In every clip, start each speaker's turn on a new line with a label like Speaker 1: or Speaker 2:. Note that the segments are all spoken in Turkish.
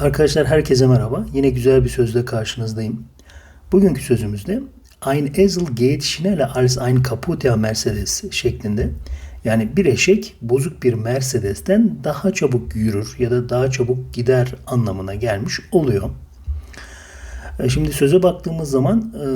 Speaker 1: Arkadaşlar herkese merhaba. Yine güzel bir sözle karşınızdayım. Bugünkü sözümüzde Ein Esel geht schneller als ein kaputter Mercedes şeklinde. Yani bir eşek bozuk bir Mercedes'ten daha çabuk yürür ya da daha çabuk gider anlamına gelmiş oluyor. E, Şimdi söze baktığımız zaman e,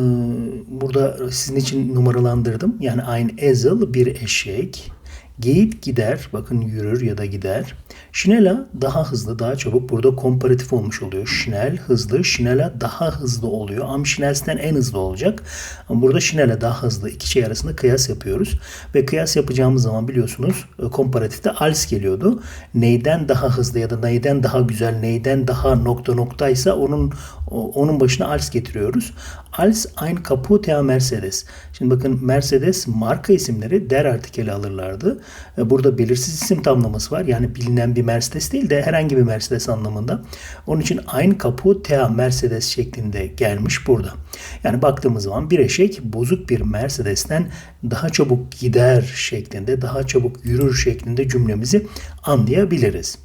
Speaker 1: burada sizin için numaralandırdım. Yani ein Esel bir eşek. Geyit gider, bakın yürür ya da gider. Schneller daha hızlı, daha çabuk. Burada komparatif olmuş oluyor. Schnell hızlı, schneller daha hızlı oluyor. Am schnellsten en hızlı olacak. Ama burada schneller daha hızlı. İki şey arasında kıyas yapıyoruz. Ve kıyas yapacağımız zaman biliyorsunuz e, komparatifte als geliyordu. Neyden daha hızlı ya da neyden daha güzel, neyden daha nokta noktaysa onun onun başına als getiriyoruz. Als ein kaputter Mercedes. Şimdi bakın Mercedes marka isimleri der artikeli alırlardı. E, Burada belirsiz isim tamlaması var. Yani bilinen bir Mercedes değil de herhangi bir Mercedes anlamında. Onun için ein kaputter Mercedes şeklinde gelmiş burada. Yani baktığımız zaman bir eşek bozuk bir Mercedes'ten daha çabuk gider şeklinde, daha çabuk yürür şeklinde cümlemizi anlayabiliriz.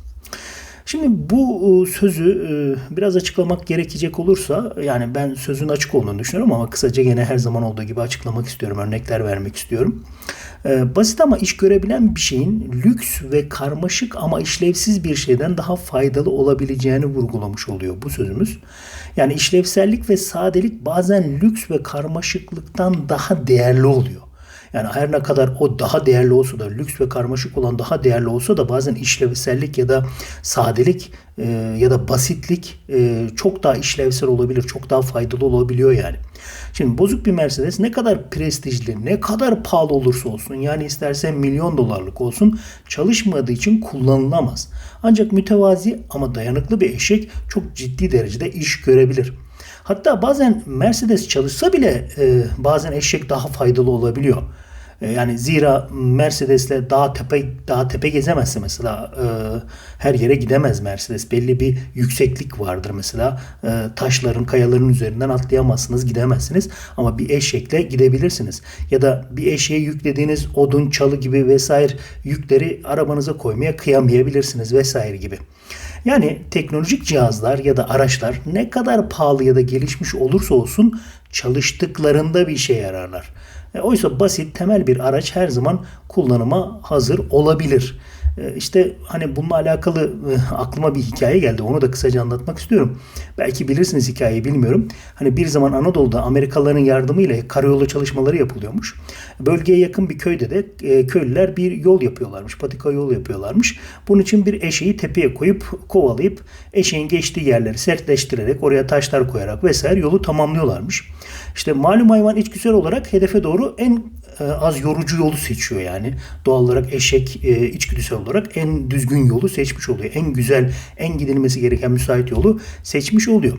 Speaker 1: Şimdi bu e, sözü e, biraz açıklamak gerekecek olursa yani ben sözün açık olduğunu düşünüyorum ama kısaca gene her zaman olduğu gibi açıklamak istiyorum. Örnekler vermek istiyorum. E, Basit ama iş görebilen bir şeyin lüks ve karmaşık ama işlevsiz bir şeyden daha faydalı olabileceğini vurgulamış oluyor bu sözümüz. Yani işlevsellik ve sadelik bazen lüks ve karmaşıklıktan daha değerli oluyor. Yani her ne kadar o daha değerli olsa da lüks ve karmaşık olan daha değerli olsa da bazen işlevsellik ya da sadelik e, ya da basitlik e, çok daha işlevsel olabilir, çok daha faydalı olabiliyor yani. Şimdi bozuk bir Mercedes ne kadar prestijli, ne kadar pahalı olursa olsun yani istersen milyon dolarlık olsun çalışmadığı için kullanılamaz. Ancak mütevazi ama dayanıklı bir eşek çok ciddi derecede iş görebilir. Hatta bazen Mercedes çalışsa bile e, bazen eşek daha faydalı olabiliyor. E, yani zira Mercedes'le dağ tepe dağ tepe gezemezse mesela e, her yere gidemez Mercedes. Belli bir yükseklik vardır mesela. E, taşların, kayaların üzerinden atlayamazsınız, gidemezsiniz. Ama bir eşekle gidebilirsiniz. Ya da bir eşeğe yüklediğiniz odun, çalı gibi vesaire yükleri arabanıza koymaya kıyamayabilirsiniz vesaire gibi. Yani teknolojik cihazlar ya da araçlar ne kadar pahalı ya da gelişmiş olursa olsun çalıştıklarında bir işe yararlar. E, oysa basit temel bir araç her zaman kullanıma hazır olabilir. E, İşte hani bununla alakalı e, aklıma bir hikaye geldi. Onu da kısaca anlatmak istiyorum. Belki bilirsiniz hikayeyi bilmiyorum. Hani bir zaman Anadolu'da Amerikalıların yardımıyla karayolu çalışmaları yapılıyormuş. Bölgeye yakın bir köyde de e, köylüler bir yol yapıyorlarmış. Patika yol yapıyorlarmış. Bunun için bir eşeği tepeye koyup kovalayıp eşeğin geçtiği yerleri sertleştirerek oraya taşlar koyarak vesaire yolu tamamlıyorlarmış. İşte malum hayvan içgüdüsel olarak hedefe doğru en az yorucu yolu seçiyor yani. Doğal olarak eşek e, içgüdüsel olarak en düzgün yolu seçmiş oluyor. En güzel, en gidilmesi gereken müsait yolu seçmiş oluyor.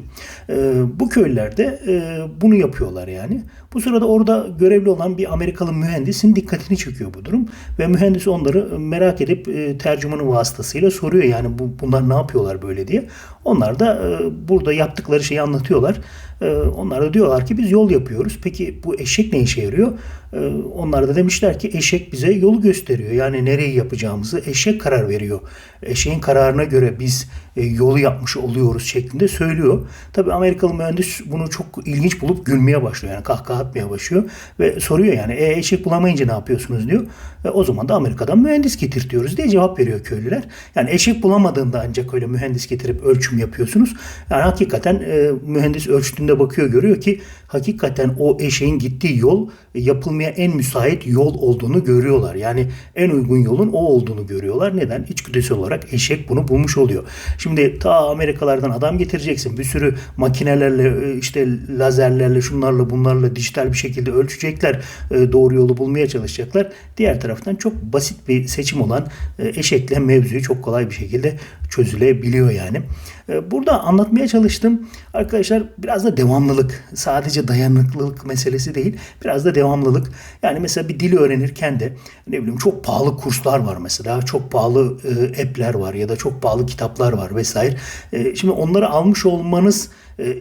Speaker 1: E, bu köylerde e, bunu yapıyorlar yani. Bu sırada orada görevli olan bir Amerikalı mühendisin dikkatini çekiyor bu durum ve mühendis onları merak edip e, tercümanı vasıtasıyla soruyor yani bu bunlar ne yapıyorlar böyle diye. Onlar da e, burada yaptıkları şeyi anlatıyorlar. E, onlar da diyorlar ki biz yol yapıyoruz. Peki bu eşek ne işe yarıyor? E, onlar da demişler ki eşek bize yolu gösteriyor. Yani nereyi yapacağımızı eşek karar veriyor. Eşeğin kararına göre biz e, yolu yapmış oluyoruz şeklinde söylüyor. Tabii Amerikalı mühendis bunu çok ilginç bulup gülmeye başlıyor. Yani kahkaha atmaya başlıyor ve soruyor yani e, eşek bulamayınca ne yapıyorsunuz diyor. E, o zaman da Amerika'dan mühendis getirtiyoruz diye cevap veriyor köylüler. Yani eşek bulamadığında ancak öyle mühendis getirip ölçüm yapıyorsunuz. Yani hakikaten e, mühendis ölçtüğünde bakıyor görüyor ki hakikaten o eşeğin gittiği yol e, yapılmaya en müsait yol olduğunu görüyorlar. Yani en uygun yolun o olduğunu görüyorlar. Neden? İçgüdüsel olarak eşek bunu bulmuş oluyor. Şimdi ta Amerikalardan adam getireceksin. Bir sürü makinelerle e, işte lazerlerle şunlarla bunlarla dijital bir şekilde ölçecekler. E, Doğru yolu bulmaya çalışacaklar. Diğer taraftan çok basit bir seçim olan eşekle mevzuyu çok kolay bir şekilde çözülebiliyor yani. Burada anlatmaya çalıştım arkadaşlar biraz da devamlılık. Sadece dayanıklılık meselesi değil. Biraz da devamlılık. Yani mesela bir dili öğrenirken de ne bileyim çok pahalı kurslar var mesela. Çok pahalı e, app'ler var ya da çok pahalı kitaplar var vesaire. E, Şimdi onları almış olmanız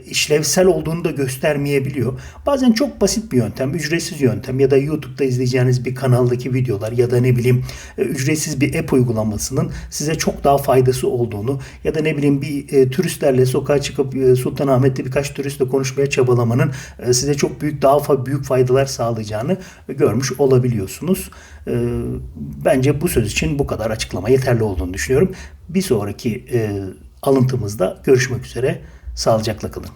Speaker 1: işlevsel olduğunu da göstermeyebiliyor. Bazen çok basit bir yöntem, ücretsiz yöntem ya da YouTube'da izleyeceğiniz bir kanaldaki videolar ya da ne bileyim e, ücretsiz bir app uygulamasının size çok daha faydası olduğunu ya da ne bileyim bir e, turistlerle sokağa çıkıp e, Sultanahmet'te birkaç turistle konuşmaya çabalamanın e, size çok büyük daha büyük faydalar sağlayacağını görmüş olabiliyorsunuz. E, bence bu söz için bu kadar açıklama yeterli olduğunu düşünüyorum. Bir sonraki e, alıntımızda görüşmek üzere. Sağlıcakla kalın.